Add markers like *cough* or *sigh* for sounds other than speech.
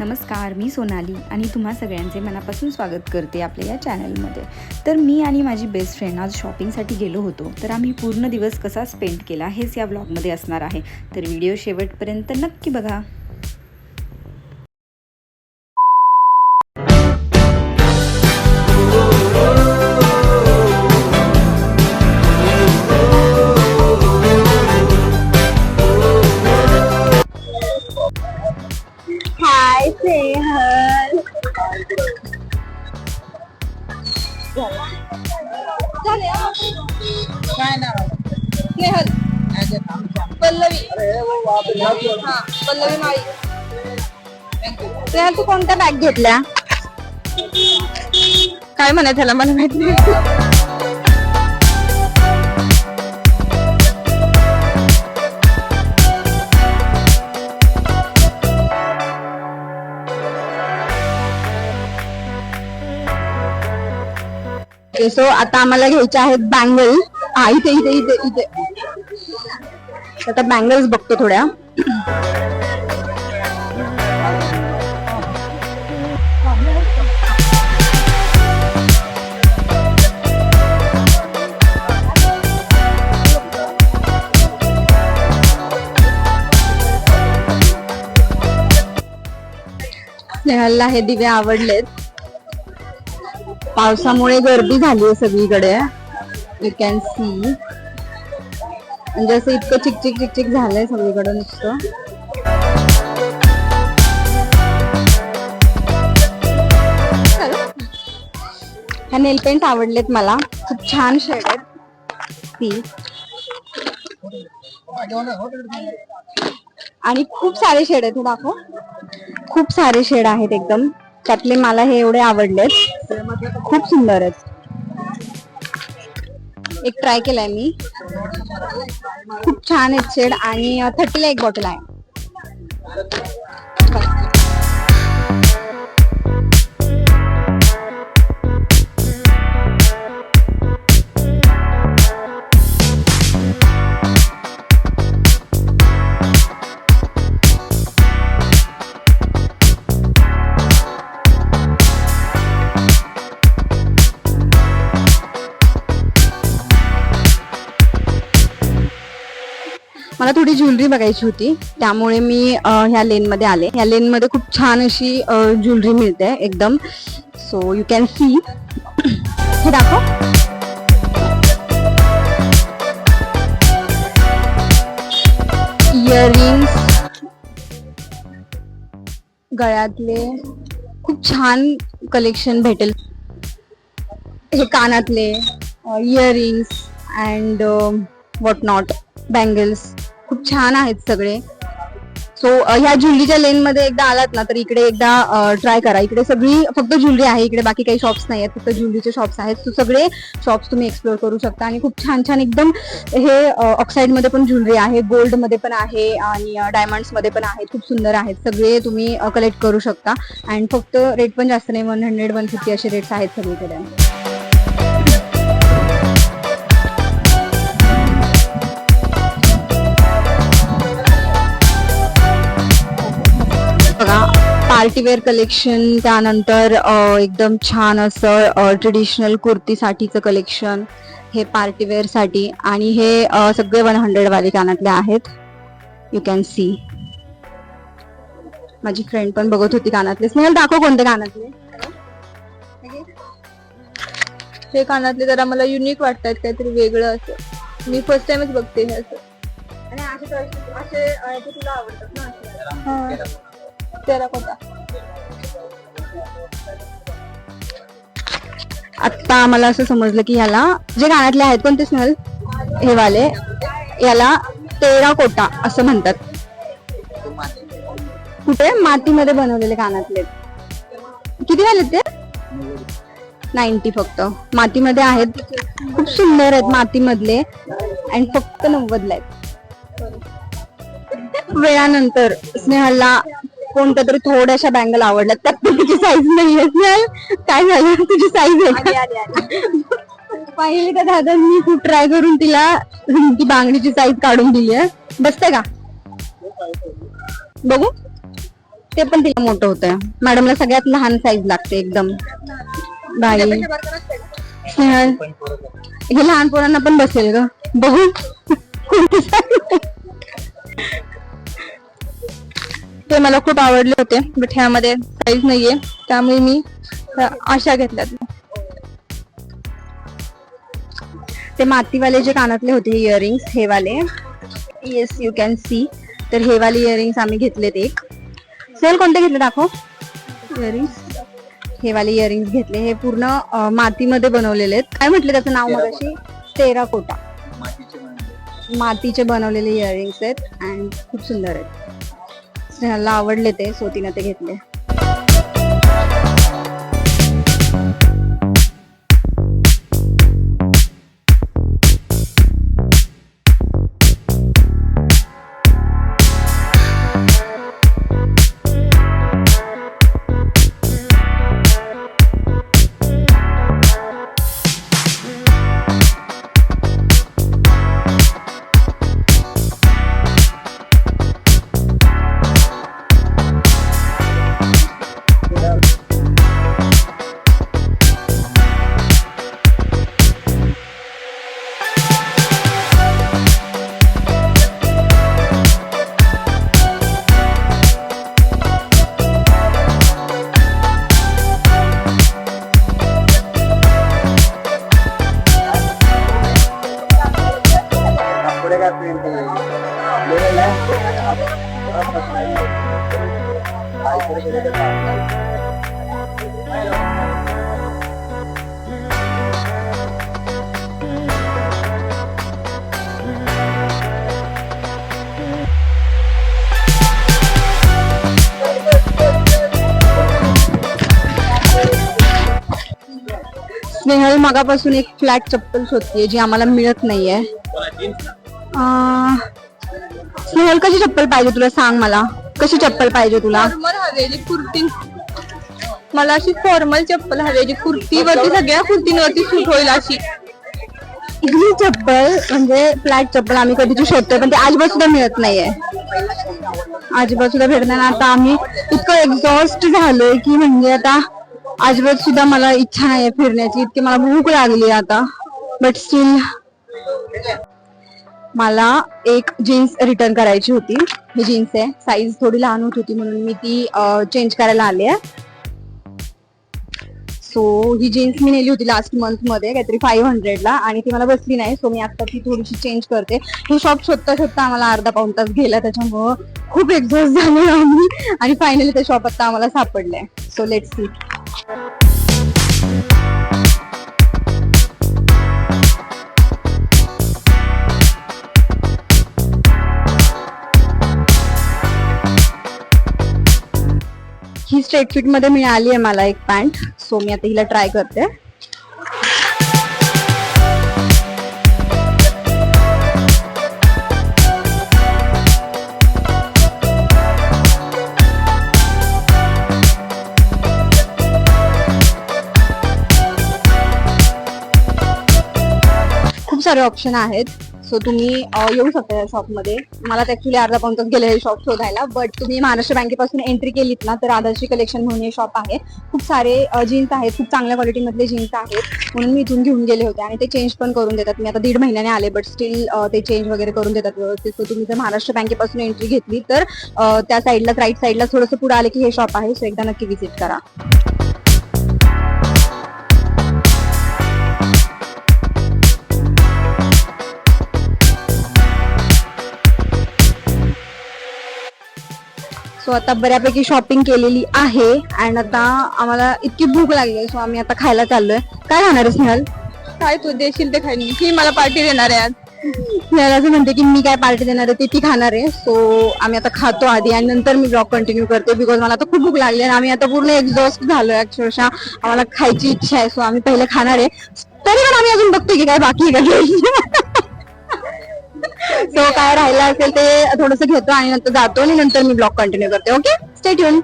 नमस्कार मी सोनाली आणि तुम्हा सगळ्यांचे मनापासून स्वागत करते आपल्या या चॅनलमध्ये. तर मी आणि माझी बेस्ट फ्रेंड आज शॉपिंगसाठी गेलो होतो. तर आम्ही पूर्ण दिवस कसा स्पेंड केला हेच या ब्लॉगमध्ये असणार आहे. तर व्हिडिओ शेवटपर्यंत नक्की बघा. काय नाव? स्नेहल पल्लवी हा. पल्लवी माळी स्नेहल तू कोणत्या बॅग घेतल्या? काय म्हणत त्याला? मला माहीत नाही. सो आता आम्हाला घ्यायचे आहेत बँगल हा इथे इथे इथे इथे. आता बँगल्स बघतो थोड्या. स्नेहलला हे दिवे आवडलेत. पावसामुळे गर्दी झाली आहे सगळीकडे. यू कॅन सी म्हणजे असं इतकं चिकचिक चिकचिक झालंय सगळीकडे नुसतं. ह्या नेल पेंट आवडलेत मला. खूप छान शेड आहेत ती. आणि खूप सारे शेड आहेत दाखव. खूप सारे शेड आहेत एकदम. त्यातले मला हे एवढे आवडलेत. खूप सुंदर आहेत. एक ट्राय केलाय मी. खूप छान आहेत शेड आणि थर्टीला एक बॉटल आहे. मला थोडी ज्वेलरी बघायची होती. त्यामुळे मी ह्या लेन मध्ये आले. ह्या लेन मध्ये खूप छान अशी ज्वेलरी मिळते एकदम. सो यू कॅन सी हे दाखव. इयरिंग्स गळ्यातले खूप छान कलेक्शन भेटेल. हे कानातले earrings and what not bangles खूप छान आहेत सगळे. सो ह्या ज्वेलरीच्या लेन मध्ये एकदा आलात ना तर इकडे एकदा ट्राय करा. इकडे सगळी फक्त ज्वेलरी आहे इकडे बाकी काही शॉप्स नाही आहेत फक्त ज्वेलरीचे शॉप्स आहेत. सो सगळे शॉप्स तुम्ही एक्सप्लोर करू शकता आणि खूप छान छान एकदम हे ऑक्साईडमध्ये पण ज्वेलरी आहे गोल्डमध्ये पण आहे आणि डायमंड्समध्ये पण आहेत. खूप सुंदर आहेत. सगळे तुम्ही कलेक्ट करू शकता. अँड फक्त रेट पण जास्त नाही वन हंड्रेड वन फिफ्टी असे रेट्स आहेत सगळीकडे. बघा पार्टीवेअर कलेक्शन त्यानंतर एकदम छान असं ट्रेडिशनल कुर्तीसाठीचं कलेक्शन हे पार्टीवेअरसाठी आणि हे सगळे वन हंड्रेड वाले कानातले आहेत. यू कॅन सी माझी फ्रेंड पण बघत होती कानातले स्नेहल दाखव कोणते कानातले हे कानातले जरा मला युनिक वाटतात काहीतरी वेगळं असं. मी फर्स्ट टाइमच बघते हे असं. आणि असे असे तुला आवडतात ना टेराकोटा आता आम्हाला असं समजलं की ह्याला जे गाण्यातले आहेत कोणते स्मेल? हे वाले याला टेराकोटा असं म्हणतात. कुठे? मातीमध्ये बनवलेले कानातले किती झाले ते? नाईन्टी फक्त. मातीमध्ये आहेत. खूप सुंदर आहेत मातीमधले. आणि फक्त नव्वदला आहेत. वेळानंतर स्नेहलला कोणत्या तरी थोड्याशा बँगल आवडल्या त्यात तुझी साईज नाहीये. स्नेहल काय झालं? तुझी साईज पाहिली का दादा मी खूप ट्राय करून तिला ती बांगडीची साईज काढून दिली आहे. बसते का? बघू. ते पण तिला मोठं होतं मॅडमला सगळ्यात लहान साईज लागते एकदम. बाई. स्नेहल हे लहान पोरांना पण बसेल ग. बघू. कोणती? ते मला खूप आवडले होते बट ह्यामध्ये साईज नाहीये. त्यामुळे मी अशा घेतल्यात ते मातीवाले जे कानातले होते इयरिंग्स हे वाले येस यू कॅन सी तर हे वाले इयरिंग्स आम्ही घेतलेत एक. सेल कोणते घेतले दाखव? इयरिंग्स हे वाले इयरिंग्स घेतले. हे पूर्ण मातीमध्ये बनवलेले आहेत. काय म्हटले त्याचं नाव मगाशी? टेराकोटा मातीचे बनवलेले. इयरिंग्स आहेत अँड खूप सुंदर आहेत. स्नेहाला आवडले ते सो तिनं ते घेतले. स्नेहल मगापासून एक फ्लॅट चप्पल शोधतीये जी आम्हाला मिळत नाहीये. अं, स्नेहल कशी चप्पल पाहिजे तुला? सांग मला. कशी चप्पल पाहिजे तुला? हवेली कुर्ती. मला अशी फॉर्मल चप्पल हवेली कुर्तीवरती सगळ्या कुर्तींवरती सूट होईल अशी. ही चप्पल म्हणजे फ्लॅट चप्पल आम्ही कधीची शोधतोय पण ते अजिबात सुद्धा मिळत नाहीये. अजिबात सुद्धा भेटणार. आता आम्ही इतकं एक्झॉस्ट झालोय की म्हणजे आता अजिबात सुद्धा मला इच्छा नाहीये फिरण्याची. इतकी मला भूक लागली आता. बट स्टील मला एक जीन्स रिटर्न करायची होती. ही जीन्स आहे. साईज थोडी लहान होत होती म्हणून मी ती चेंज करायला आले आहे. सो ही जीन्स मी नेली होती लास्ट मंथमध्ये काहीतरी फाईव्ह हंड्रेडला आणि ती मला बसली नाही. सो मी आता ती थोडीशी चेंज करते. हे शॉप शोधता शोधता आम्हाला अर्धा पाऊन तास गेला. त्याच्यामुळं खूप एक्झॉस्ट झालो आम्ही. आणि फायनली ते शॉप आता आम्हाला सापडलंय. सो लेट सी ही स्ट्रेट फिटमध्ये मिळाली आहे मला एक पॅन्ट सो मी आता हिला ट्राय करते. सारे ऑप्शन आहेत. सो तुम्ही येऊ शकता या शॉपमध्ये मला ऍक्च्युली अर्धा पाऊन तास गेले हे शॉप शोधायला. बट तुम्ही महाराष्ट्र बँकेपासून एंट्री केलीत ना तर आदर्शी कलेक्शन म्हणून हे शॉप आहे. खूप सारे जीन्स आहेत. खूप चांगल्या क्वालिटीमधले जीन्स आहेत. म्हणून मी इथून घेऊन गेले होते. आणि ते चेंज पण करून देतात. मी आता दीड महिन्याने आले बट स्टील ते चेंज वगैरे करून देतात व्यवस्थित. सो तुम्ही जर महाराष्ट्र बँकेपासून एंट्री घेतली तर त्या साईडला राईट साईडला थोडंसं पुढे आले की हे शॉप आहे. सो एकदा नक्की विजिट करा. सो आता बऱ्यापैकी शॉपिंग केलेली आहे अँड आता आम्हाला इतकी भूक लागली सो आम्ही आता खायला चाललोय. काय खाणार आहे स्नेहल काय तू देशील ते खाईन ही मला पार्टी देणार आहे आज. स्नेहल असं म्हणते की मी काय पार्टी देणार आहे ते ती खाणार आहे. सो आम्ही आता खातो आधी आणि नंतर मी ब्लॉग कंटिन्यू करते बिकॉज मला आता खूप भूक लागली आणि आम्ही आता पूर्ण एक्झॉस्ट झालोय अक्षरशः. आम्हाला खायची इच्छा आहे सो आम्ही पहिले खाणार आहे. तरी पण आम्ही अजून बघतोय की काय बाकी आहे का? *laughs* सो काय राहिलं असेल ते थोडंसं घेतो आणि नंतर जातो आणि नंतर मी ब्लॉग कंटिन्यू करते. Okay stay tuned